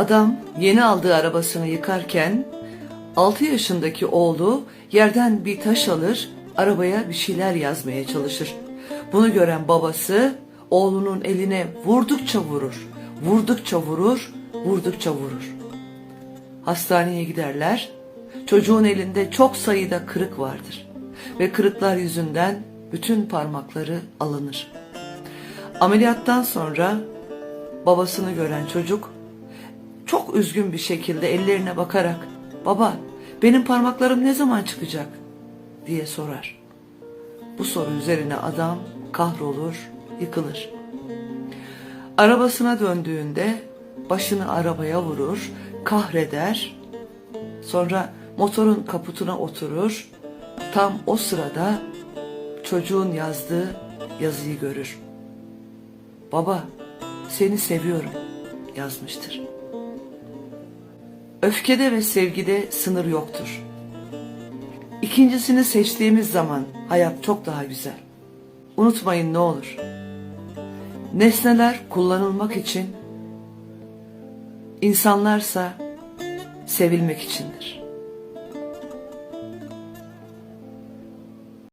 Adam yeni aldığı arabasını yıkarken 6 yaşındaki oğlu yerden bir taş alır, arabaya bir şeyler yazmaya çalışır. Bunu gören babası oğlunun eline vurdukça vurur, vurdukça vurur, vurdukça vurur. Hastaneye giderler. Çocuğun elinde çok sayıda kırık vardır ve kırıklar yüzünden bütün parmakları alınır. Ameliyattan sonra babasını gören çocuk çok üzgün bir şekilde ellerine bakarak "Baba, benim parmaklarım ne zaman çıkacak?" diye sorar. Bu soru üzerine adam kahrolur, yıkılır. Arabasına döndüğünde başını arabaya vurur, kahreder. Sonra motorun kaputuna oturur. Tam o sırada çocuğun yazdığı yazıyı görür. Baba, seni seviyorum yazmıştır. Öfkede ve sevgide sınır yoktur. İkincisini seçtiğimiz zaman hayat çok daha güzel. Unutmayın ne olur. Nesneler kullanılmak için, insanlarsa sevilmek içindir.